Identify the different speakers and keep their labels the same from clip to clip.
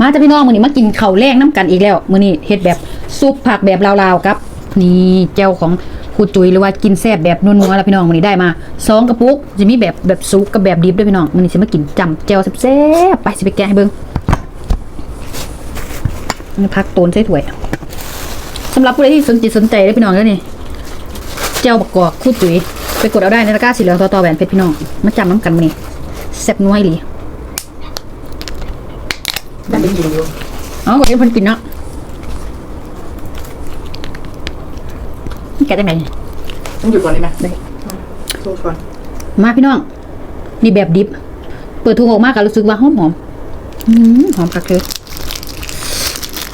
Speaker 1: มาจ้ะพี่น้องมือนี้มากินข้าวแรงน้ำกันอีกแล้วมือนี้เฮ็ดแบบซุปผักแบบลาวๆครับ นี่แจ่วของครูจุยหรือว่ากินแซ่บแบบนัวๆแล้วพี่น้องมือนี้ได้มาสองกระปุกจะมีแบบแบบซุปกับแบบดิบด้วยพี่น้องมือนี้สิมากินจำแจ่วแซ่บๆไปสิไปแกะให้เบิ่งพักโตนใส่ถ้วยสำหรับผู้ใดที่สนจิตสนใจได้พี่น้องแล้วนี่แจ่วบักกอกครูจุยไปกดเอาได้ในตะกร้าสีเหลืองต่อๆแหวนเพชรพี่น้องมาจำน้ำกันมือนี้แซ่บนัวอีหลี
Speaker 2: ได้ไปกินอยู่
Speaker 1: อ๋อก็เห็นเพิ่นกินเนาะนี่แกะจังไง
Speaker 2: ต้องหยุดก่อนได้ไหม
Speaker 1: ได้
Speaker 2: โทษก่อน
Speaker 1: มาพี่น้อง นี่แบบดิบ เปิดถุงออกมาก็รู้สึกว่าหอมหอมอืมหอมคักเลย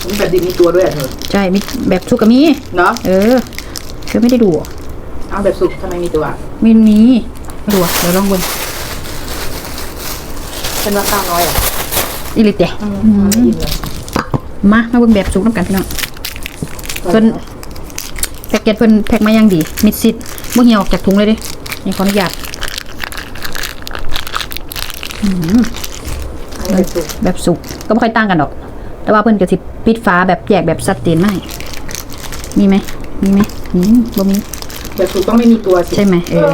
Speaker 2: ผมแบบดิบมีตัวด้วยอะเธอ
Speaker 1: ใช่มีแบบชุกก็มี
Speaker 2: เนาะ
Speaker 1: เออเธอไม่ได้ดูอะ
Speaker 2: เอาแบบสุกทำไมมีตัว
Speaker 1: ไม่มีไม่ดูอะเดี๋ยวลองบน
Speaker 2: เป็นว่าข้าวน้อยอะ
Speaker 1: อีลิตเดะ
Speaker 2: อืมไม่กินเลย
Speaker 1: มามาเบิ่งแบบสุกน้ำกันพี่น้องเพิ่นแพ็กเกจเพิ่นแพ็กมาอย่างดี มิดซิดบ่เหี่ยวออกจากถุงเลยเดินี่ขออนุญาต
Speaker 2: อันนี้แบบสุก
Speaker 1: แบบสุกก็ไม่ค่อยต่างกันหรอก แต่ว่าเพิ่นก็สิปิดฟ้าแบบแยกแบบชัดเจนมากมีไหม มีไหมอืมบ่มี
Speaker 2: แบบสุกต้องไม่มีตัวสิ
Speaker 1: ใช่ไหมเออ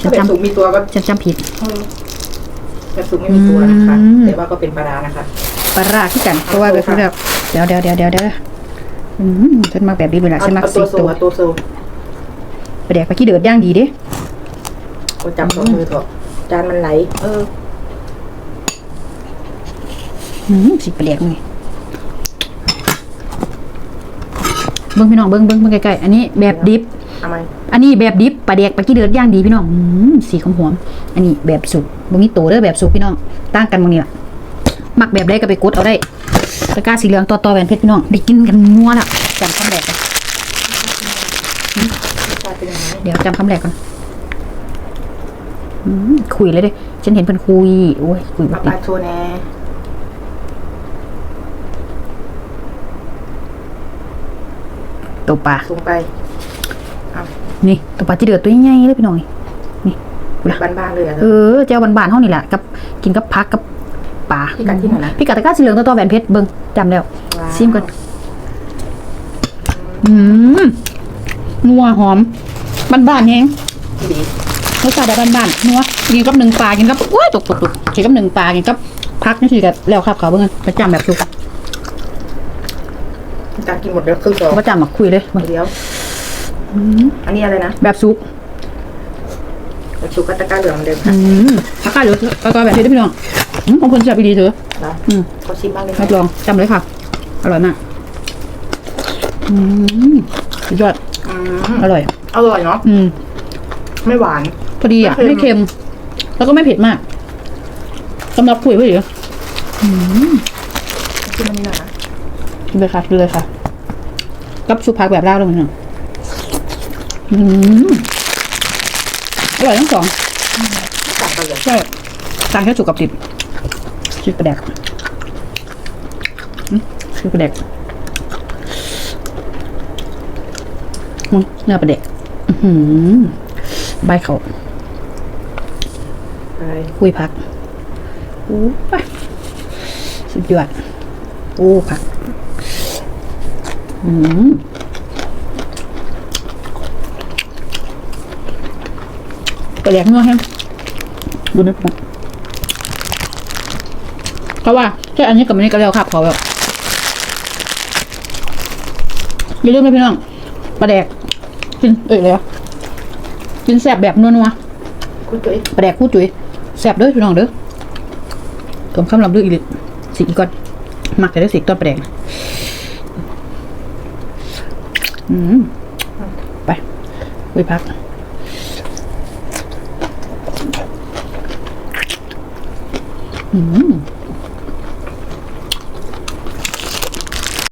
Speaker 1: ฉั
Speaker 2: ถ้านแบบ
Speaker 1: จำ
Speaker 2: สุกมีตัวก็
Speaker 1: ฉันจำผิด
Speaker 2: เออ แบบสุกไม่มีตัวนะคะ
Speaker 1: อืม
Speaker 2: แต่ว่าก็เป็นปลาร้านะคะ
Speaker 1: ปลาร้าที่กันเพราะว่า
Speaker 2: เอา
Speaker 1: ก็
Speaker 2: ตัว
Speaker 1: คือแบบเดี๋ยวเดี๋ยวเดี๋ยวเดี๋ยวเดี๋ยวอืมฉันมาแบบนี้เลยละ
Speaker 2: เอา
Speaker 1: ฉันมา
Speaker 2: เอา
Speaker 1: สิ
Speaker 2: ตัว
Speaker 1: บ
Speaker 2: โซ
Speaker 1: ตัว
Speaker 2: เอาตัวโซ
Speaker 1: ไปแดกไปขี้เดือดย่างดีเด้
Speaker 2: ก็จับสองมือเถอะจานมันไหล เออ
Speaker 1: อืมสิไปแดกนี่เบิ้งพี่น้องเบิ้งเบิ้งเบิ้งใกล้ๆอันนี้แบบดิบ
Speaker 2: เอาไหม
Speaker 1: อันนี้แบบดิบปลาแดกปลาขี้เดือดย่างดีพี่น้องอืมสีหอมๆอันนี้แบบสุกบ่มีโตเด้อแบบสุกพี่น้องต่างกันบางนี่ล่ะมักแบบใดก็ไปกดเอาได้ตะกร้าสีเหลืองต่อต่อแหวนเพชรพี่น้องได้กินกันงัวละจำคำแรกก่อน
Speaker 2: รสชาติเป็นยังไง
Speaker 1: เดี๋ยวจำคำแรกก่อนอืมคุยเลยเด้ฉันเห็นเพิ่นคุยโอ้ยคุยบ่
Speaker 2: เอา
Speaker 1: ติ
Speaker 2: ป
Speaker 1: ด
Speaker 2: ลาโชแน่
Speaker 1: ตัวปลา
Speaker 2: สูงไปเอา
Speaker 1: นี่ตัวปลาที่เดือดตัวใหญ่ๆเลยพี่น้องนี่นี่
Speaker 2: แบบบ้านๆเลยอะเธ
Speaker 1: เอ
Speaker 2: อ
Speaker 1: อเจ้าบานๆเฮานี่แหละกับกินกับพักกับปลา
Speaker 2: พี่กัดที่ไหนนะ
Speaker 1: พี่กัดตะกร้าสีเหลืองต่อต่อแหวนเพชรเบิ่งจำแล้ว
Speaker 2: ว้าว
Speaker 1: ซิมก่อนอืมนัวหอมบ้านๆแฮง
Speaker 2: ดี
Speaker 1: รสชาติแบบบ้านๆนัวกินกับหนึ่งปลากินกับโอ้ยตกตกตกกินกับหนึ่งปลากินกับพักนี่สิกับแล้วครับเขาเบิ่งกันประจำแบบสุก
Speaker 2: การกินหมดแล้วครึ่งซอง
Speaker 1: ประจำมาคุยเลย
Speaker 2: เดี๋ยว อันนี้อะไรนะ
Speaker 1: แบบซุป
Speaker 2: แบบสุกกตะกร้าเหลืองเหมือนเดิม
Speaker 1: อื
Speaker 2: ค่ะ
Speaker 1: มราคาเหลือต่อต่อแบบนี้ด้วยพี่น้องอืมของคนแซ่บดีเถอะ
Speaker 2: นะ
Speaker 1: อืม
Speaker 2: ขอชิมบ้างเลย
Speaker 1: รับรองจำเลยค่ะ อร่อยมากอืมสุดยอด
Speaker 2: อืม
Speaker 1: อร่อย
Speaker 2: อร่อยเนาะ
Speaker 1: อืม
Speaker 2: ไม่หวาน
Speaker 1: พอดีอะ
Speaker 2: ไม่
Speaker 1: ไม่
Speaker 2: เค็
Speaker 1: เค็
Speaker 2: ม
Speaker 1: มแล้วก็ไม่เผ็ดมากสำหรับคุยไว้เหรอ
Speaker 2: ชิมอันนี้หน่อยนะ
Speaker 1: กินเลยค่ะกินเลยค่ะกับซุปผักแบบลาวเลยพี่น้อง อืมอร่อยทั้งสอง
Speaker 2: จับไปเลย
Speaker 1: ใช่ต่างแค่สุกกับดิบชื่อกระแดกอืมชื่อกระแดกอืมเนื้อปลาแดกอื้อหือใบเขา
Speaker 2: ไป
Speaker 1: คุยผักโอ้ไปสุดยอดโอ้ผัก อืมปลาแดกเนื้อแห้งดูนี่ผมเขาว่าแค่อันนี้กับอันนี้ก็แล้วครับเขาแบบอย่าลืมนะพี่น้องปลาแดกกินเอ้ยแล้วกินแซ่บแบบนัวๆ
Speaker 2: คุณจุ๋ย
Speaker 1: ปลาแดกคู่จุ๋ยแซ่บเด้อพี่น้องเด้อผมคำลำลึกอีกลิสิอีกก่อนมักจะได้สิต้นปลาแดกนะอืมไปไปพัก อืม